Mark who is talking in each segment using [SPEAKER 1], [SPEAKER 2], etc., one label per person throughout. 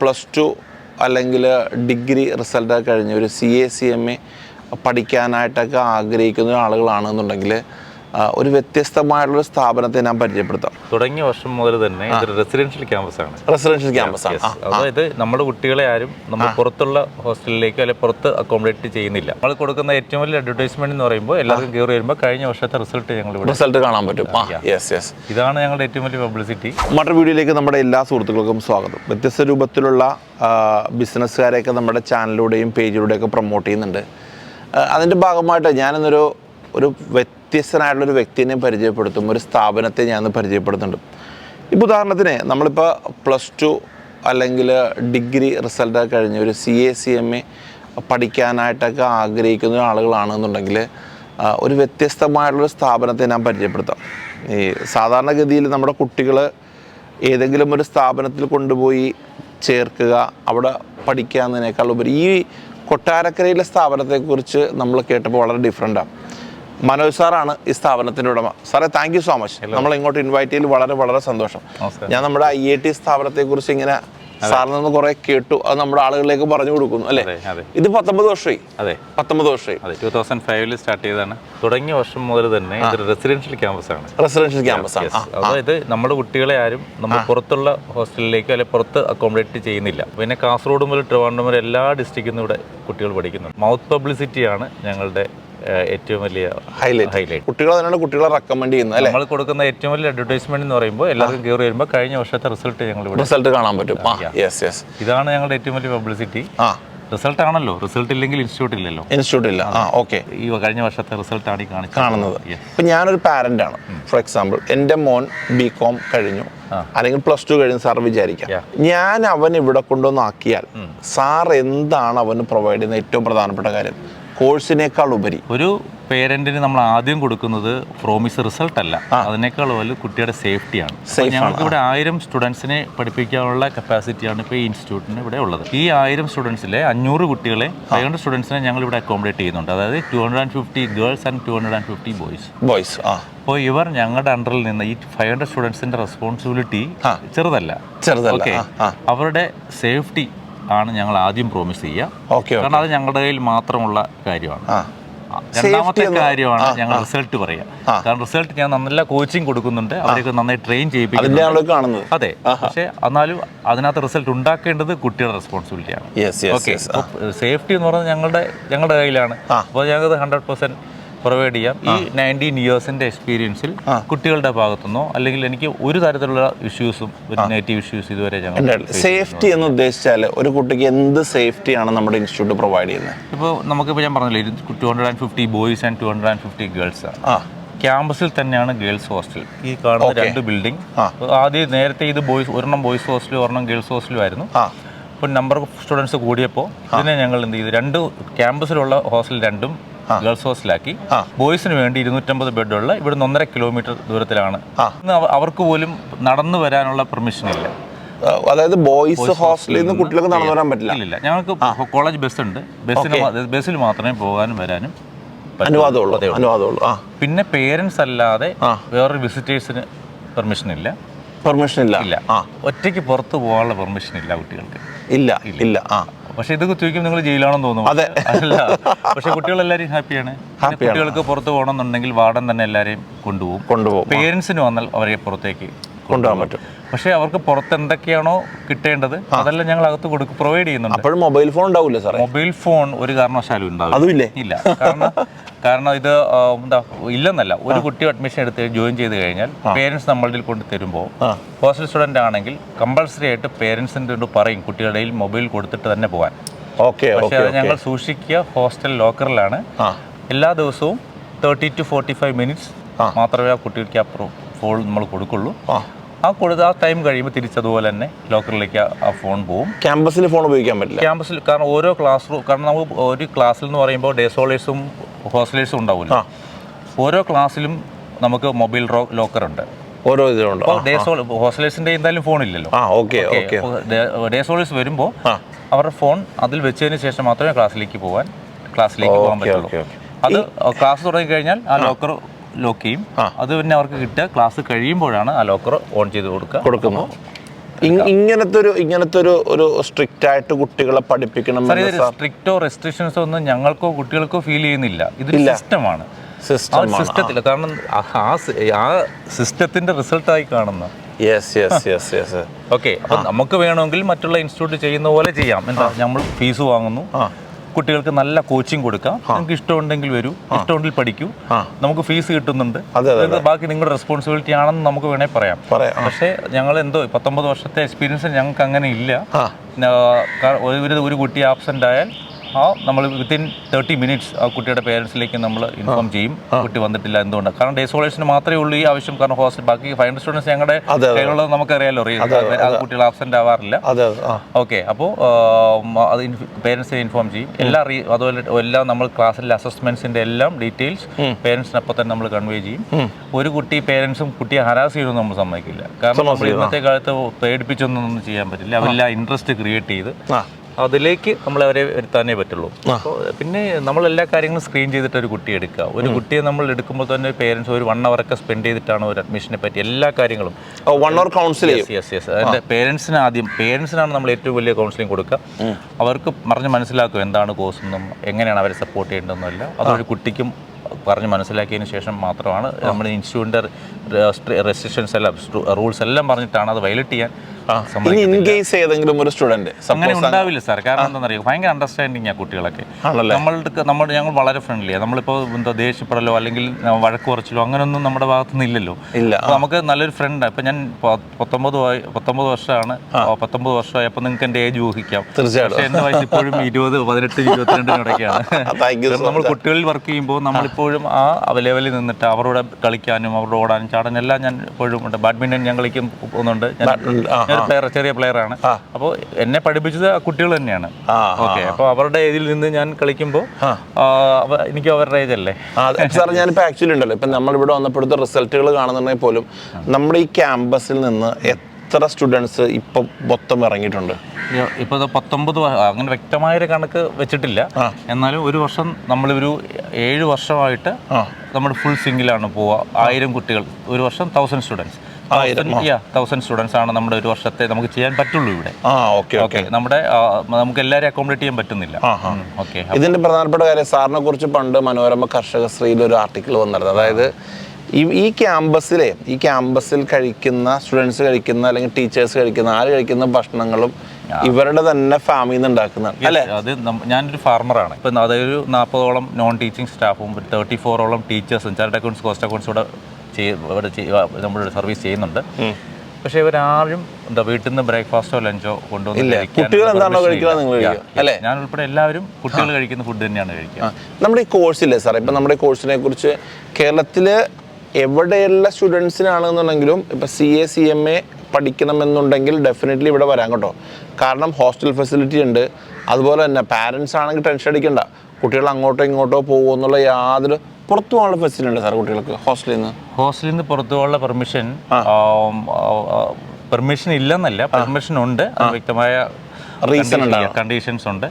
[SPEAKER 1] Plus two അല്ലെങ്കിൽ degree result കഴിഞ്ഞ ഒരു C A C M A പഠിക്കാനായിട്ടൊക്കെ ആഗ്രഹിക്കുന്ന ആളുകളാണെന്നുണ്ടെങ്കിൽ ഒരു വ്യത്യസ്തമായിട്ടുള്ള സ്ഥാപനത്തെ ഞാൻ പരിചയപ്പെടുത്താം.
[SPEAKER 2] തുടങ്ങിയ വർഷം മുതൽ തന്നെ റെസിഡൻഷ്യൽ ക്യാമ്പസ് ആണ്.
[SPEAKER 1] റെസിഡൻഷ്യൽ ക്യാമ്പസ് ആണ്
[SPEAKER 2] അതായത് നമ്മുടെ കുട്ടികളെ ആരും നമ്മൾ പുറത്തുള്ള ഹോസ്റ്റലിലേക്ക് അല്ലെങ്കിൽ പുറത്ത് അക്കോമഡേറ്റ് ചെയ്യുന്നില്ല. നമ്മൾ കൊടുക്കുന്ന ഏറ്റവും വലിയ അഡ്വർടൈസ്മെന്റ് എന്ന് പറയുമ്പോൾ എല്ലാവർക്കും കയറി വരുമ്പോൾ കഴിഞ്ഞ വർഷത്തെ റിസൾട്ട് ഞങ്ങൾ
[SPEAKER 1] റിസൾട്ട് കാണാൻ പറ്റും. യെസ് യെസ്
[SPEAKER 2] ഇതാണ് ഞങ്ങളുടെ ഏറ്റവും വലിയ പബ്ലിസിറ്റി
[SPEAKER 1] മറ്റൊരു വീഡിയോയിലേക്ക് നമ്മുടെ എല്ലാ സുഹൃത്തുക്കൾക്കും സ്വാഗതം. വ്യത്യസ്ത രൂപത്തിലുള്ള ബിസിനസ്സുകാരെയൊക്കെ നമ്മുടെ ചാനലിലൂടെയും പേജിലൂടെയൊക്കെ പ്രൊമോട്ട് ചെയ്യുന്നുണ്ട്. അതിന്റെ ഭാഗമായിട്ട് ഞാനിന്നൊരു ഒരു വ്യത്യസ്തനായിട്ടുള്ളൊരു വ്യക്തിനെ പരിചയപ്പെടുത്തും ഒരു സ്ഥാപനത്തെ ഞാൻ പരിചയപ്പെടുത്തുന്നുണ്ട്. ഇപ്പോൾ ഉദാഹരണത്തിന് നമ്മളിപ്പോൾ പ്ലസ് ടു അല്ലെങ്കിൽ ഡിഗ്രി റിസൾട്ട് കഴിഞ്ഞ് ഒരു C A C M A പഠിക്കാനായിട്ടൊക്കെ ആഗ്രഹിക്കുന്ന ആളുകളാണെന്നുണ്ടെങ്കിൽ ഒരു വ്യത്യസ്തമായിട്ടുള്ളൊരു സ്ഥാപനത്തെ ഞാൻ പരിചയപ്പെടുത്താം. ഈ സാധാരണഗതിയിൽ നമ്മുടെ കുട്ടികൾ ഏതെങ്കിലും ഒരു സ്ഥാപനത്തിൽ കൊണ്ടുപോയി ചേർക്കുക അവിടെ പഠിക്കുക എന്നതിനേക്കാൾ ഉപരി ഈ കൊട്ടാരക്കരയിലെ സ്ഥാപനത്തെക്കുറിച്ച് നമ്മൾ കേട്ടപ്പോൾ വളരെ ഡിഫറെന്റാണ് മനോജ് സാറാണ് ഈ സ്ഥാപനത്തിന്റെ ഉടമ. സാറേ താങ്ക് യു സോ മച്ച് നമ്മൾ ഇങ്ങോട്ട് ഇൻവൈറ്റ് ചെയ്തതിൽ വളരെ വളരെ സന്തോഷം. ഞാൻ നമ്മുടെ ഐ ഐ ടി സ്ഥാപനത്തെക്കുറിച്ച് ഇങ്ങനെ സാറിൽ നിന്ന് കുറെ കേട്ടു. അത് നമ്മുടെ ആളുകളിലേക്ക് പറഞ്ഞു കൊടുക്കുന്നു അല്ലേ? ഇത് പത്തൊമ്പത് വർഷമായി.
[SPEAKER 2] അതെ.
[SPEAKER 1] പത്തൊമ്പത് വർഷമായി.
[SPEAKER 2] അതെ ടൂ തൗസൻഡ് ഫൈവിൽ സ്റ്റാർട്ട് ചെയ്തതാണ്. തുടങ്ങിയ വർഷം മുതൽ തന്നെ ഇതൊരു റെസിഡൻഷ്യൽ ക്യാമ്പസ് ആണ്.
[SPEAKER 1] റെസിഡൻഷ്യൽ ക്യാമ്പസ് ആണ്.
[SPEAKER 2] അതായത് നമ്മുടെ കുട്ടികളെ ആരും നമ്മൾ പുറത്തുള്ള ഹോസ്റ്റലിലേക്ക് അല്ലെങ്കിൽ പുറത്ത് അക്കോമഡേറ്റ് ചെയ്യുന്നില്ല. പിന്നെ കാസർഗോഡ് മുതൽ ട്രിവാൻഡ്രം വരെ എല്ലാ ഡിസ്ട്രിക്റ്റിൽ നിന്നും ഇവിടെ കുട്ടികൾ പഠിക്കുന്നുണ്ട്. മൗത്ത് പബ്ലിസിറ്റിയാണ് ഞങ്ങളുടെ ഏറ്റവും വലിയ
[SPEAKER 1] ഹൈലൈറ്റ്
[SPEAKER 2] ഹൈലൈറ്റ്
[SPEAKER 1] കുട്ടികൾ അതിനാണ് കുട്ടികളെ റെക്കമെൻഡ് ചെയ്യുന്നത്
[SPEAKER 2] നമ്മൾ കൊടുക്കുന്ന ഏറ്റവും വലിയ അഡ്വർടൈസ്മെന്റ് എന്ന് പറയുമ്പോൾ എല്ലാവർക്കും കയറി വരുമ്പോൾ കഴിഞ്ഞ വർഷത്തെ റിസൾട്ട് ഞങ്ങൾ
[SPEAKER 1] റിസൾട്ട് കാണാൻ പറ്റും. യെസ് യെസ്
[SPEAKER 2] ഇതാണ് ഞങ്ങളുടെ ഏറ്റവും വലിയ പബ്ലിസിറ്റി റിസൾട്ട് ആണല്ലോ. റിസൾട്ട് ഇല്ലെങ്കിൽ ഇൻസ്റ്റിറ്റ്യൂട്ട് ഇല്ലല്ലോ.
[SPEAKER 1] ഇൻസ്റ്റിറ്റ്യൂട്ട് ഇല്ല. ആ ഓക്കെ
[SPEAKER 2] ഈ കഴിഞ്ഞ വർഷത്തെ റിസൾട്ട് ആണ് ഈ
[SPEAKER 1] കാണുന്നത്. ഇപ്പം ഞാനൊരു പാരന്റ് ആണ്. ഫോർ എക്സാമ്പിൾ എന്റെ മോൻ ബി കോം കഴിഞ്ഞു. അല്ലെങ്കിൽ പ്ലസ് ടു കഴിഞ്ഞ് സാർ വിചാരിക്കാം. ഞാൻ അവൻ ഇവിടെ കൊണ്ടുവന്ന് ആക്കിയാൽ സാർ എന്താണ് അവന് പ്രൊവൈഡ് ചെയ്യുന്ന ഏറ്റവും പ്രധാനപ്പെട്ട കാര്യം? കോഴ്സിനേക്കാൾ ഉപരി
[SPEAKER 2] ഒരു പേരന്റിന് നമ്മൾ ആദ്യം കൊടുക്കുന്നത് പ്രോമിസ് റിസൾട്ട് അല്ല. അതിനേക്കാൾ വലുത് കുട്ടിയുടെ സേഫ്റ്റിയാണ് ഞങ്ങൾക്ക് ഇവിടെ ആയിരം സ്റ്റുഡൻസിനെ പഠിപ്പിക്കാനുള്ള കപ്പാസിറ്റിയാണ് ഇപ്പോൾ ഈ ഇൻസ്റ്റിറ്റ്യൂട്ടിന് ഇവിടെ ഉള്ളത്. ഈ ആയിരം സ്റ്റുഡൻസിലെ അഞ്ഞൂറ് കുട്ടികളെ ഫൈവ് ഹൺഡ്രഡ് സ്റ്റുഡൻസിനെ ഞങ്ങൾ ഇവിടെ അക്കോമഡേറ്റ് ചെയ്യുന്നുണ്ട്. അതായത് two hundred and fifty girls and two hundred and fifty boys
[SPEAKER 1] boys
[SPEAKER 2] അപ്പോൾ ഇവർ ഞങ്ങളുടെ അണ്ടറിൽ നിന്ന് ഈ ഫൈവ് ഹൺഡ്രഡ് സ്റ്റുഡൻസിന്റെ റെസ്പോൺസിബിലിറ്റി ചെറുതല്ല.
[SPEAKER 1] ചെറുതല്ല
[SPEAKER 2] അവരുടെ സേഫ്റ്റി ആണ് ഞങ്ങൾ ആദ്യം പ്രോമിസ് ചെയ്യുക കാരണം അത് ഞങ്ങളുടെ കയ്യിൽ മാത്രമുള്ള കാര്യമാണ്. രണ്ടാമത്തെ കാര്യമാണ് ഞങ്ങൾ റിസൾട്ട് പറയാം. കാരണം റിസൾട്ട് ഞാൻ നല്ല കോച്ചിങ് കൊടുക്കുന്നുണ്ട്. അവരൊക്കെ നന്നായി ട്രെയിൻ
[SPEAKER 1] കാണുന്നത്.
[SPEAKER 2] അതെ. പക്ഷേ എന്നാലും അതിനകത്ത് റിസൾട്ട് ഉണ്ടാക്കേണ്ടത് കുട്ടിയുടെ റെസ്പോൺസിബിലിറ്റിയാണ് ഓക്കെ സേഫ്റ്റി എന്ന് പറഞ്ഞാൽ ഞങ്ങളുടെ ഞങ്ങളുടെ കയ്യിലാണ്. അപ്പോൾ ഞങ്ങൾക്ക് ഹൺഡ്രഡ് പെർസെന്റ് പ്രൊവൈഡ് ചെയ്യാം. ഈ നയന്റീൻ ഇയേഴ്സിന്റെ എക്സ്പീരിയൻസിൽ കുട്ടികളുടെ ഭാഗത്തുനിന്നോ അല്ലെങ്കിൽ എനിക്ക് ഒരു തരത്തിലുള്ള ഇഷ്യൂസും നെഗറ്റീവ് ഇഷ്യൂസ് ഇതുവരെ ഞങ്ങൾ
[SPEAKER 1] സേഫ്റ്റി എന്ന് ഉദ്ദേശിച്ചാൽ ഒരു കുട്ടിക്ക് എന്ത് സേഫ്റ്റിയാണ് നമ്മുടെ ഇൻസ്റ്റിറ്റ്യൂട്ട് പ്രൊവൈഡ് ചെയ്യുന്നത്?
[SPEAKER 2] ഇപ്പോൾ നമുക്കിപ്പോൾ ഞാൻ പറഞ്ഞില്ലേ two hundred and fifty boys and two hundred and fifty girls
[SPEAKER 1] ആ.
[SPEAKER 2] ക്യാമ്പസിൽ തന്നെയാണ് ഗേൾസ് ഹോസ്റ്റൽ ഈ കാണുന്ന രണ്ട് ബിൽഡിംഗ് ആദ്യം നേരത്തെ ഇത് ബോയ്സ് ഒരെണ്ണം ബോയ്സ് ഹോസ്റ്റലും ഒരെണ്ണം ഗേൾസ് ഹോസ്റ്റലും ആയിരുന്നു. അപ്പോൾ നമ്പർ ഓഫ് സ്റ്റുഡൻസ് കൂടിയപ്പോൾ ഇതിനെ ഞങ്ങൾ എന്ത് ചെയ്തു? രണ്ട് ക്യാമ്പസിലുള്ള ഹോസ്റ്റൽ രണ്ടും ഗേൾസ് ഹോസ്റ്റലാക്കി. ബോയ്സിന് വേണ്ടി ഇരുന്നൂറ്റമ്പത് ബെഡുള്ള ഇവിടുന്ന് ഒന്നര കിലോമീറ്റർ ദൂരത്തിലാണ്. ഇന്ന് അവർക്ക് പോലും നടന്നു വരാനുള്ള പെർമിഷൻ ഇല്ല
[SPEAKER 1] അതായത് ബോയ്സ് ഹോസ്റ്റലിൽ നിന്ന് കുട്ടികൾക്ക് നടന്നു വരാൻ പറ്റില്ല.
[SPEAKER 2] ഇല്ല ഞങ്ങൾക്ക് കോളേജ് ബസ് ഉണ്ട് ബസ്സിന് ബസ്സിൽ മാത്രമേ പോകാനും വരാനും
[SPEAKER 1] അനുവാദമുള്ളൂ അനുവാദമുള്ളൂ
[SPEAKER 2] പിന്നെ പേരൻസ് അല്ലാതെ വേറൊരു വിസിറ്റേഴ്സിന് പെർമിഷൻ ഇല്ല.
[SPEAKER 1] പെർമിഷൻ ഇല്ല.
[SPEAKER 2] ഇല്ല. ഒറ്റയ്ക്ക് പുറത്ത് പോകാനുള്ള പെർമിഷൻ ഇല്ല കുട്ടികൾക്ക്.
[SPEAKER 1] ഇല്ല. ഇല്ല ആ.
[SPEAKER 2] പക്ഷെ ഇതൊക്കെ ചോദിക്കുമ്പോൾ നിങ്ങൾ ജയിലാണെന്ന് തോന്നുന്നു
[SPEAKER 1] അതെ.
[SPEAKER 2] അല്ല. പക്ഷെ കുട്ടികളെല്ലാവരും ഹാപ്പിയാണ്. കുട്ടികൾക്ക് പുറത്ത് പോകണമെന്നുണ്ടെങ്കിൽ വാർഡൻ തന്നെ എല്ലാവരെയും കൊണ്ടുപോകും.
[SPEAKER 1] കൊണ്ടുപോകും.
[SPEAKER 2] പേരൻസിന് വന്നാൽ അവരെ പുറത്തേക്ക്
[SPEAKER 1] കൊണ്ടുപോകാൻ പറ്റും.
[SPEAKER 2] പക്ഷേ അവർക്ക് പുറത്ത് എന്തൊക്കെയാണോ കിട്ടേണ്ടത് അതെല്ലാം ഞങ്ങൾ അകത്ത് കൊടുക്കും പ്രൊവൈഡ് ചെയ്യുന്നുണ്ട്.
[SPEAKER 1] അപ്പോഴും മൊബൈൽ ഫോൺ ഉണ്ടാവില്ല സാർ
[SPEAKER 2] മൊബൈൽ ഫോൺ ഒരു കാരണവശാലും ഉണ്ടാവില്ല.
[SPEAKER 1] അതുമില്ല ഇല്ല?
[SPEAKER 2] കാരണം കാരണം ഇത് എന്താ ഇല്ലെന്നല്ല. ഒരു കുട്ടി അഡ്മിഷൻ എടുത്ത് ജോയിൻ ചെയ്ത് കഴിഞ്ഞാൽ പേരൻസ് നമ്മളിൽ കൊണ്ട് തരുമ്പോൾ ഹോസ്റ്റൽ സ്റ്റുഡന്റ് ആണെങ്കിൽ കമ്പൾസറി ആയിട്ട് പേരൻസിന്റെ കൊണ്ട് പറയും കുട്ടികളുടെ മൊബൈൽ കൊടുത്തിട്ട് തന്നെ പോകാൻ.
[SPEAKER 1] ഓക്കെ
[SPEAKER 2] പക്ഷേ അത് ഞങ്ങൾ സൂക്ഷിക്കുക. ഹോസ്റ്റൽ ലോക്കറിലാണ് എല്ലാ ദിവസവും thirty two forty five minutes മാത്രമേ ആ കുട്ടികൾക്ക് ആ ഫോൺ നമ്മൾ കൊടുക്കുള്ളൂ.
[SPEAKER 1] ആ
[SPEAKER 2] കൊടുത്ത ആ ടൈം കഴിയുമ്പോൾ തിരിച്ചതുപോലെ തന്നെ ലോക്കറിലേക്ക് ആ- ഫോൺ പോവും.
[SPEAKER 1] ക്യാമ്പസിൽ ഫോൺ ഉപയോഗിക്കാൻ പറ്റില്ല.
[SPEAKER 2] ക്യാമ്പസിൽ കാരണം ഓരോ ക്ലാസ് റൂം കാരണം നമുക്ക് ഒരു ക്ലാസ്സിൽ എന്ന് പറയുമ്പോൾ ഡേ സോളേഴ്സും ഹോസ്റ്റലേഴ്സും ഉണ്ടാവില്ല. ഓരോ ക്ലാസ്സിലും നമുക്ക് മൊബൈൽ ലോക്കർ ഉണ്ട്.
[SPEAKER 1] ഓരോ ഇതിലുണ്ടോ
[SPEAKER 2] അപ്പോൾ ഡേ സോൾ ഹോസ്റ്റലേഴ്സിന്റെ എന്തായാലും ഫോൺ ഇല്ലല്ലോ.
[SPEAKER 1] ആ ഓക്കെ ഓക്കെ
[SPEAKER 2] ഡേ സോളേഴ്സ് വരുമ്പോൾ അവരുടെ ഫോൺ അതിൽ വെച്ചതിന് ശേഷം മാത്രമേ ക്ലാസ്സിലേക്ക് പോകാൻ ക്ലാസ്സിലേക്ക് പോകാൻ പറ്റുള്ളൂ. അത് ക്ലാസ് തുടങ്ങി കഴിഞ്ഞാൽ ആ ലോക്കർ ലോക്ക് ചെയ്യും. അത് പിന്നെ അവർക്ക് കിട്ടുക. ക്ലാസ് കഴിയുമ്പോഴാണ് ആ ലോക്കർ ഓൺ ചെയ്ത് കൊടുക്കുക.
[SPEAKER 1] കൊടുക്കുന്നു ഇങ്ങനത്തെ ഒരു ഇങ്ങനത്തെ ഒരു ഒരു സ്ട്രിക്റ്റ് ആയിട്ട് കുട്ടികളെ പഠിപ്പിക്കണം
[SPEAKER 2] സ്ട്രിക്റ്റോ റെസ്ട്രിക്ഷൻസോ ഒന്നും ഞങ്ങൾക്കോ കുട്ടികൾക്കോ ഫീൽ ചെയ്യുന്നില്ല. ഇത് സിസ്റ്റമാണ് സിസ്റ്റത്തിൽ കാരണം ആ- ആ സിസ്റ്റത്തിന്റെ റിസൾട്ട് ആയി കാണുന്ന.
[SPEAKER 1] Yes yes yes yes
[SPEAKER 2] okay അപ്പൊ നമുക്ക് വേണമെങ്കിൽ മറ്റുള്ള ഇൻസ്റ്റിറ്റ്യൂട്ട് ചെയ്യുന്ന പോലെ ചെയ്യാം. എന്താ? നമ്മൾ ഫീസ് വാങ്ങുന്നു. കുട്ടികൾക്ക് നല്ല കോച്ചിങ് കൊടുക്കാം. നിങ്ങൾക്ക് ഇഷ്ടമുണ്ടെങ്കിൽ വരൂ ഇഷ്ടമുണ്ടെങ്കിൽ പഠിക്കൂ. നമുക്ക് ഫീസ് കിട്ടുന്നുണ്ട്. ബാക്കി നിങ്ങളുടെ റെസ്പോൺസിബിലിറ്റി ആണെന്ന് നമുക്ക് വേണേ പറയാം. പക്ഷേ ഞങ്ങൾ എന്തോ പത്തൊമ്പത് വർഷത്തെ എക്സ്പീരിയൻസ് ഞങ്ങൾക്ക് അങ്ങനെ ഇല്ല. ഒരു കുട്ടി ആബ്സെന്റ് ആയാൽ ആ നമ്മൾ വിത്തിൻ തേർട്ടി മിനിറ്റ്സ് ആ കുട്ടിയുടെ പേരൻസിലേക്ക് നമ്മൾ ഇൻഫോം ചെയ്യും. കുട്ടി വന്നിട്ടില്ല എന്തുകൊണ്ട്? കാരണം ഡേ സ്കോളേഴ്സിന് മാത്രമേ ഉള്ളൂ ഈ ആവശ്യം. കാരണം ഹോസ്റ്റൽ ബാക്കി ഫൈവ് ഹൺഡ്രഡ് സ്റ്റുഡൻസ് ഞങ്ങളുടെ. കയ്യിലുള്ളത് നമുക്കറിയാലോ കുട്ടികൾ ആബ്സെന്റ് ആവാറില്ല. ഓക്കെ അപ്പോൾ അത് പേരൻസിനെ ഇൻഫോം ചെയ്യും. എല്ലാ റീ അതുപോലെ എല്ലാം നമ്മൾ ക്ലാസ്സിലെ അസസ്മെന്റ്സിന്റെ എല്ലാം ഡീറ്റെയിൽസ് പേരൻസിനൊപ്പം തന്നെ നമ്മൾ കൺവേ ചെയ്യും. ഒരു കുട്ടി പേരൻസും കുട്ടിയെ ഹരാസ് ചെയ്യണമെന്ന് നമ്മൾ സമ്മതിക്കില്ല. കാരണം നമ്മൾ ഇന്നത്തെ കാലത്ത് പേടിപ്പിച്ചൊന്നും ചെയ്യാൻ പറ്റില്ല. അവരെല്ലാം ഇൻട്രസ്റ്റ് ക്രിയേറ്റ് ചെയ്ത് അതിലേക്ക് നമ്മൾ അവരെ വരുത്താനേ പറ്റുള്ളൂ. പിന്നെ നമ്മൾ എല്ലാ കാര്യങ്ങളും സ്ക്രീൻ ചെയ്തിട്ട് ഒരു കുട്ടിയെ എടുക്കുക. ഒരു കുട്ടിയെ നമ്മൾ എടുക്കുമ്പോൾ തന്നെ പേരൻസ് ഒരു വൺ അവർ ഒക്കെ സ്പെൻഡ് ചെയ്തിട്ടാണ് ഒരു അഡ്മിഷനെ പറ്റി എല്ലാ കാര്യങ്ങളും.
[SPEAKER 1] One hour counsel
[SPEAKER 2] yes yes പേരൻസിന് ആദ്യം പേരൻസിനാണ് നമ്മൾ ഏറ്റവും വലിയ കൗൺസിലിംഗ് കൊടുക്കുക. അവർക്ക് പറഞ്ഞ് മനസ്സിലാക്കും എന്താണ് കോഴ്സ് എന്നും എങ്ങനെയാണ് അവരെ സപ്പോർട്ട് ചെയ്യേണ്ടതെന്നല്ല അതൊരു കുട്ടിക്കും പറഞ്ഞ് മനസ്സിലാക്കിയതിന് ശേഷം മാത്രമാണ്. നമ്മൾ ഇൻസ്റ്റിറ്റ്യൂട്ടിന്റെ റെസ്ട്രിക്ഷൻസ് എല്ലാം റൂൾസ് എല്ലാം പറഞ്ഞിട്ടാണ് അത് വയലറ്റ് ചെയ്യാൻ
[SPEAKER 1] ഇനി ഇൻ കേസ് ഏതെങ്കിലും ഒരു സ്റ്റുഡന്റ്
[SPEAKER 2] അങ്ങനെ ഉണ്ടാവില്ല സാർ. കാരണം എന്താണെന്നറിയോ? ഭയങ്കര അണ്ടർസ്റ്റാൻഡിങ് ആ കുട്ടികളൊക്കെ. നമ്മളുടെ നമ്മൾ ഞങ്ങൾ വളരെ ഫ്രണ്ട്ലിയാണ് നമ്മളിപ്പോൾ എന്താ ദേഷ്യപ്പെടലോ അല്ലെങ്കിൽ വഴക്ക് കുറച്ചിലോ അങ്ങനെയൊന്നും നമ്മുടെ ഭാഗത്തുനിന്ന് ഇല്ലല്ലോ
[SPEAKER 1] ഇല്ല
[SPEAKER 2] നമുക്ക് നല്ലൊരു ഫ്രണ്ട് ഇപ്പം ഞാൻ പത്തൊമ്പത് പത്തൊമ്പത് വർഷമാണ്. പത്തൊമ്പത് വർഷമായി അപ്പൊ നിങ്ങൾക്ക് എന്റെ ഏജ് ഊഹിക്കാം.
[SPEAKER 1] തീർച്ചയായിട്ടും.
[SPEAKER 2] എന്റെ വയസ്സ് ഇപ്പോഴും ഇരുപത് പതിനെട്ട് ഇരുപത്തിരണ്ടിനിടയ്ക്കാണ് നമ്മൾ കുട്ടികളിൽ വർക്ക് ചെയ്യുമ്പോൾ നമ്മളിപ്പോഴും ആ ലെവലിൽ നിന്നിട്ട് അവരോട് കളിക്കാനും അവരോട് ഓടാനും ചാടാനും എല്ലാം ഞാൻ ഇപ്പോഴും ഉണ്ട്. ബാഡ്മിന്റൺ ഞാൻ കളിക്കും പോകുന്നുണ്ട്. ഞാൻ
[SPEAKER 1] പ്ലെയർ
[SPEAKER 2] ഞാനൊരു പ്ലെയർ ആണ്. അപ്പോൾ എന്നെ പഠിപ്പിച്ചത് ആ കുട്ടികൾ തന്നെയാണ്. ഓക്കെ അപ്പോൾ അവരുടെ ഏജിൽ നിന്ന് ഞാൻ കളിക്കുമ്പോൾ എനിക്ക് അവരുടെ ഏജ് അല്ലേ?
[SPEAKER 1] സാർ ഞാനിപ്പോൾ ആക്ച്വലി ഉണ്ടല്ലോ. ഇപ്പം നമ്മളിവിടെ വന്നപ്പോഴത്തെ റിസൾട്ടുകൾ കാണുന്നുണ്ടെങ്കിൽ പോലും നമ്മുടെ ഈ ക്യാമ്പസിൽ നിന്ന് എത്ര സ്റ്റുഡൻസ് ഇപ്പം മൊത്തം ഇറങ്ങിയിട്ടുണ്ട്?
[SPEAKER 2] ഇപ്പോൾ പത്തൊമ്പത് അങ്ങനെ വ്യക്തമായൊരു കണക്ക് വെച്ചിട്ടില്ല. എന്നാലും ഒരു വർഷം നമ്മളൊരു ഏഴ് വർഷമായിട്ട് നമ്മൾ ഫുൾ സിംഗിളാണ് പോവുക. ആയിരം കുട്ടികൾ ഒരു വർഷം തൗസൻഡ് സ്റ്റുഡൻസ് തൗസൻഡ് സ്റ്റുഡൻസ് ആണ് നമ്മുടെ ഒരു വർഷത്തെ നമുക്ക് ചെയ്യാൻ പറ്റുള്ളൂ ഇവിടെ.
[SPEAKER 1] ഓക്കെ
[SPEAKER 2] നമ്മുടെ നമുക്ക് എല്ലാവരും അക്കോമഡേറ്റ് ചെയ്യാൻ പറ്റുന്നില്ല. ഓക്കെ
[SPEAKER 1] ഇതിന്റെ പ്രധാനപ്പെട്ട കാര്യം സാറിനെ കുറിച്ച് പണ്ട് മനോരമ കർഷക ശ്രീയിൽ ഒരു ആർട്ടിക്കിൾ വന്നിരുന്നു. അതായത് ഈ ഈ ക്യാമ്പസിലെ ഈ ക്യാമ്പസിൽ കഴിക്കുന്ന സ്റ്റുഡൻസ് കഴിക്കുന്ന അല്ലെങ്കിൽ ടീച്ചേഴ്സ് കഴിക്കുന്ന ആര് കഴിക്കുന്ന ഭക്ഷണങ്ങളും ഇവരുടെ തന്നെ ഫാമിൽ നിന്ന് ഉണ്ടാക്കുന്നതാണ് അല്ലെ?
[SPEAKER 2] അത് ഞാനൊരു ഫാർമറാണ് ഇപ്പം അതായത് നാൽപ്പതോളം നോൺ ടീച്ചിങ് സ്റ്റാഫും തേർട്ടി ഫോറോളം ടീച്ചേഴ്സും ചാർട്ട് അക്കൗണ്ട്സ് കോസ്റ്റ് അക്കൗണ്ട്സ് ഇവിടെ ഇവിടെ നമ്മുടെ സർവീസ് ചെയ്യുന്നുണ്ട്. പക്ഷേ ഇവരാരും എന്താ വീട്ടിൽ നിന്ന് ബ്രേക്ക്ഫാസ്റ്റോ ലഞ്ചോ കൊണ്ടുവന്ന് കഴിക്കാൻ
[SPEAKER 1] കുട്ടികൾ എന്താണോ
[SPEAKER 2] permission
[SPEAKER 1] നിങ്ങൾ
[SPEAKER 2] Yeah,
[SPEAKER 1] അല്ലേ?
[SPEAKER 2] ഞാൻ ഉൾപ്പെടെ എല്ലാവരും കുട്ടികൾ കഴിക്കുന്ന ഫുഡ് തന്നെയാണ് കഴിക്കുക.
[SPEAKER 1] നമ്മുടെ ഈ കോഴ്സില്ലേ സാർ ഇപ്പം നമ്മുടെ കോഴ്സിനെ കുറിച്ച് കേരളത്തിൽ എവിടെയുള്ള സ്റ്റുഡൻസിനാണെന്നുണ്ടെങ്കിലും ഇപ്പം C A C M A പഠിക്കണമെന്നുണ്ടെങ്കിൽ definitely ഇവിടെ വരാൻ കേട്ടോ. കാരണം ഹോസ്റ്റൽ ഫെസിലിറ്റി ഉണ്ട്. അതുപോലെ തന്നെ പാരൻസ് ആണെങ്കിൽ ടെൻഷൻ അടിക്കണ്ട. കുട്ടികൾ അങ്ങോട്ടോ ഇങ്ങോട്ടോ പോകുമെന്നുള്ള യാതൊരു പുറത്തു പോകാനുള്ള ഫെസിലിറ്റി ഉണ്ട് സാർ കുട്ടികൾക്ക്? ഹോസ്റ്റലിൽ നിന്ന്
[SPEAKER 2] ഹോസ്റ്റലിൽ നിന്ന് പുറത്തു പോകാനുള്ള പെർമിഷൻ പെർമിഷൻ ഇല്ലെന്നല്ല പെർമിഷൻ ഉണ്ട്. അത് വ്യക്തമായ
[SPEAKER 1] ഉണ്ടാവും
[SPEAKER 2] കണ്ടീഷൻസ് ഉണ്ട്.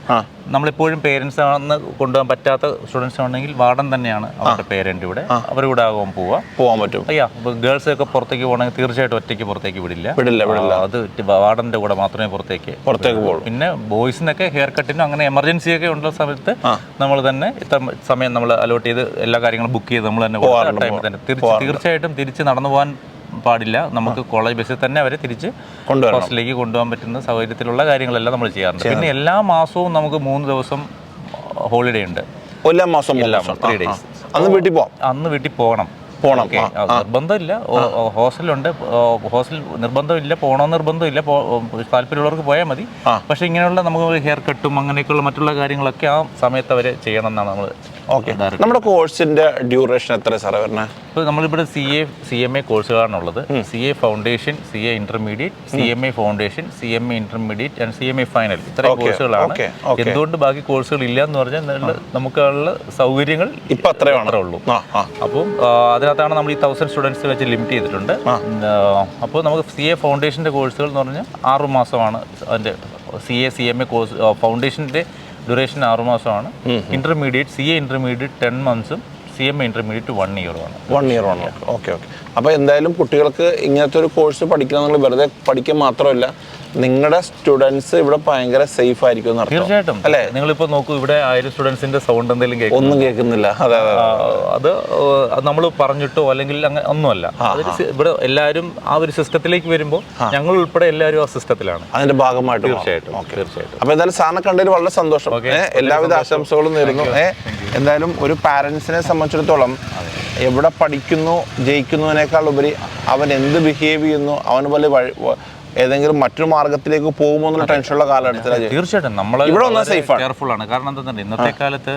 [SPEAKER 2] നമ്മളിപ്പോഴും പേരൻസ് ആണെന്ന് കൊണ്ടുപോകാൻ പറ്റാത്ത സ്റ്റുഡൻസ് ഉണ്ടെങ്കിൽ വാർഡൻ തന്നെയാണ് അവരുടെ പേരന്റ് ഇവിടെ. അവരിവിടെ ആകുമ്പോൾ പോവാം
[SPEAKER 1] പോകാൻ പറ്റും.
[SPEAKER 2] അയ്യാ ഗേൾസ് ഒക്കെ പുറത്തേക്ക് പോകണമെങ്കിൽ തീർച്ചയായിട്ടും ഒറ്റയ്ക്ക് പുറത്തേക്ക് വിടില്ല.
[SPEAKER 1] വിടില്ല വിടില്ല.
[SPEAKER 2] അത് വാർഡന്റെ കൂടെ മാത്രമേ പുറത്തേക്ക്
[SPEAKER 1] പുറത്തേക്ക് പോകും
[SPEAKER 2] പിന്നെ ബോയ്സിനൊക്കെ ഹെയർ കട്ടിനും അങ്ങനെ എമർജൻസി ഒക്കെ ഉള്ള സമയത്ത് നമ്മൾ തന്നെ ഇത്ര സമയം നമ്മൾ അലോട്ട് ചെയ്ത് എല്ലാ കാര്യങ്ങളും ബുക്ക് ചെയ്ത് നമ്മൾ തന്നെ തീർച്ചയായിട്ടും തിരിച്ച് നടന്നു പോകാൻ പാടില്ല. നമുക്ക് കോളേജ് ബസ്സിൽ തന്നെ അവരെ തിരിച്ച് ഹോസ്റ്റലിലേക്ക് കൊണ്ടുപോകാൻ പറ്റുന്ന സൗകര്യത്തിലുള്ള കാര്യങ്ങളെല്ലാം നമ്മൾ ചെയ്യാറുണ്ട്. പിന്നെ എല്ലാ മാസവും നമുക്ക് മൂന്ന് ദിവസം ഹോളിഡേ ഉണ്ട്.
[SPEAKER 1] എല്ലാ മാസം.
[SPEAKER 2] ത്രീ ഡേയ്സ്
[SPEAKER 1] അന്ന് വീട്ടിൽ
[SPEAKER 2] അന്ന് വീട്ടിൽ പോകണം. പോകണം നിർബന്ധമില്ല. ഹോസ്റ്റലുണ്ട്. ഹോസ്റ്റൽ നിർബന്ധമില്ല. പോകണോ നിർബന്ധമില്ല. താല്പര്യമുള്ളവർക്ക് പോയാൽ മതി. പക്ഷെ ഇങ്ങനെയുള്ള നമുക്ക് ഹെയർ കട്ടും അങ്ങനെയൊക്കെയുള്ള മറ്റുള്ള കാര്യങ്ങളൊക്കെ ആ സമയത്ത് അവർ ചെയ്യണം എന്നാണ് നമ്മൾ
[SPEAKER 1] ഓക്കെ. നമ്മുടെ കോഴ്സിന്റെ ഡ്യൂറേഷൻ എത്ര സാറേ വരണേ
[SPEAKER 2] ഇപ്പോൾ നമ്മളിവിടെ C A C M A കോഴ്സുകളാണുള്ളത്. C A foundation C A intermediate C M A foundation C M A intermediate and C M A final ഇത്രയും കോഴ്സുകളാണ്. എന്തുകൊണ്ട് ബാക്കി കോഴ്സുകൾ ഇല്ല എന്ന് പറഞ്ഞാൽ നമുക്കുള്ള സൗകര്യങ്ങൾ
[SPEAKER 1] ഇപ്പൊ
[SPEAKER 2] അത്രേ ഉള്ളൂ. അപ്പം അതിനകത്താണ് നമ്മൾ ഈ തൗസൻഡ് സ്റ്റുഡൻസ് വെച്ച് ലിമിറ്റ് ചെയ്തിട്ടുണ്ട്. അപ്പോൾ നമുക്ക് സി എ ഫൗണ്ടേഷന്റെ കോഴ്സുകൾ എന്ന് പറഞ്ഞാൽ ആറു മാസമാണ് അതിന്റെ C A C M A course ഫൗണ്ടേഷന്റെ ഡ്യൂറേഷൻ ആറു മാസമാണ്. Intermediate C A intermediate ten മന്ത്സും C M intermediate one ഇയറുമാണ്
[SPEAKER 1] വൺ ഇയർ ആണ്. ഓക്കെ ഓക്കെ അപ്പോൾ എന്തായാലും കുട്ടികൾക്ക് ഇങ്ങനത്തെ ഒരു കോഴ്സ് പഠിക്കണം നിങ്ങൾ വെറുതെ പഠിക്കുക മാത്രമല്ല നിങ്ങളുടെ സ്റ്റുഡൻസ് ഇവിടെ ഭയങ്കര സേഫ് ആയിരിക്കും
[SPEAKER 2] തീർച്ചയായിട്ടും.
[SPEAKER 1] അല്ലെ?
[SPEAKER 2] നിങ്ങളിപ്പോ നോക്കൂ ഇവിടെ ആയിരം സ്റ്റുഡൻസിന്റെ സൗണ്ട് എന്തെങ്കിലും
[SPEAKER 1] ഒന്നും കേൾക്കുന്നില്ല. അതെ അതെ
[SPEAKER 2] നമ്മൾ പറഞ്ഞിട്ടോ അല്ലെങ്കിൽ അങ്ങനെ ഒന്നുമല്ല. ഇവിടെ എല്ലാവരും ആ ഒരു സിസ്റ്റത്തിലേക്ക് വരുമ്പോൾ ഞങ്ങൾ ഉൾപ്പെടെ എല്ലാവരും ആ സിസ്റ്റത്തിലാണ്
[SPEAKER 1] അതിന്റെ ഭാഗമായിട്ട്.
[SPEAKER 2] തീർച്ചയായിട്ടും തീർച്ചയായിട്ടും.
[SPEAKER 1] അപ്പൊ എന്തായാലും സാറിനെ കണ്ടതിൽ വളരെ സന്തോഷം. എല്ലാവിധ ആശംസകളും നേരുന്നു. എന്തായാലും ഒരു പാരന്റ്സിനെ സംബന്ധിച്ചിടത്തോളം എവിടെ പഠിക്കുന്നു ജയിക്കുന്നതിനേക്കാൾ ഉപരി അവൻ എന്ത് ബിഹേവ് ചെയ്യുന്നു അവന് പോലെ ഏതെങ്കിലും മറ്റൊരു മാർഗത്തിലേക്ക് പോകുമോ എന്നുള്ള ടെൻഷനുള്ള കാലഘട്ടത്തിലാണ്
[SPEAKER 2] തീർച്ചയായിട്ടും. നമ്മൾ
[SPEAKER 1] ഇവിടെ വന്നാൽ സേഫ് ആണ്.
[SPEAKER 2] കെയർഫുൾ ആണ്. കാരണം എന്താ ഇന്നത്തെ കാലത്ത്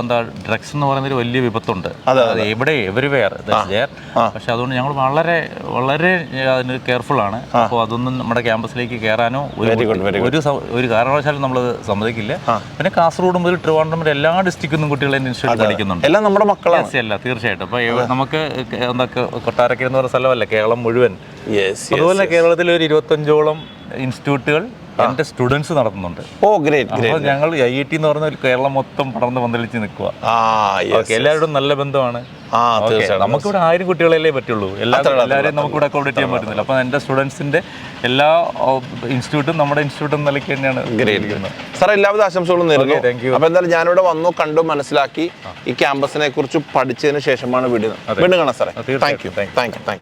[SPEAKER 2] എന്താ ഡ്രഗ്സ് എന്ന് പറയുന്ന ഒരു വലിയ വിപത്തുണ്ട്. എവിടെ? എവരിവെയർ പക്ഷെ അതുകൊണ്ട് ഞങ്ങൾ വളരെ വളരെ അതിന് കെയർഫുൾ ആണ്. അപ്പോൾ അതൊന്നും നമ്മുടെ ക്യാമ്പസിലേക്ക് കയറാനോ ഒരു ഒരു കാരണവശാലും നമ്മൾ സമ്മതിക്കില്ല. പിന്നെ കാസർഗോഡ് മുതൽ ട്രിവാൻഡ്രം വരെ എല്ലാ ഡിസ്ട്രിക്റ്റിൽ നിന്നും കുട്ടികളെ ഇൻസ്റ്റിറ്റ്യൂട്ട് പഠിക്കുന്നുണ്ട്.
[SPEAKER 1] എല്ലാം നമ്മുടെ മക്കളാണ്.
[SPEAKER 2] അല്ല തീർച്ചയായിട്ടും. അപ്പോൾ നമുക്ക് എന്താ കൊട്ടാരക്കര എന്ന് പറഞ്ഞ സ്ഥലമല്ല. കേരളം മുഴുവൻ. അതുപോലെ കേരളത്തിൽ ഒരു ഇരുപത്തഞ്ചോളം ഇൻസ്റ്റിറ്റ്യൂട്ടുകൾ എന്റെ സ്റ്റുഡൻസ് നടത്തുന്നുണ്ട്.
[SPEAKER 1] ഓ ഗ്രേറ്റ്
[SPEAKER 2] ഞങ്ങൾ ഐ ഐ ടി എന്ന് പറഞ്ഞ ഒരു കേരളം മൊത്തം പടർന്ന് പന്തലിച്ച് നിൽക്കുക എല്ലാവരോടും നല്ല ബന്ധമാണ്. നമുക്കിവിടെ ആയിരം കുട്ടികളല്ലേ പറ്റുള്ളൂ. എല്ലാവരും എല്ലാവരെയും നമുക്കിവിടെ അക്കോമഡേറ്റ് ചെയ്യാൻ പറ്റുന്നില്ല. അപ്പോൾ എന്റെ സ്റ്റുഡൻസിന്റെ എല്ലാ ഇൻസ്റ്റിറ്റ്യൂട്ടും നമ്മുടെ ഇൻസ്റ്റിറ്റ്യൂട്ടും നിലയ്ക്ക് തന്നെയാണ്
[SPEAKER 1] സാർ എല്ലാവിധ ആശംസകളും നേരുന്നു. അപ്പൊ എന്തായാലും ഞാനിവിടെ വന്നു കണ്ടു മനസ്സിലാക്കി ഈ ക്യാമ്പസിനെ കുറിച്ച് പഠിച്ചതിന് ശേഷമാണ് വീടുന്നത് വീണ്ടും കാണാം സാറേ. Thank you thank you thank you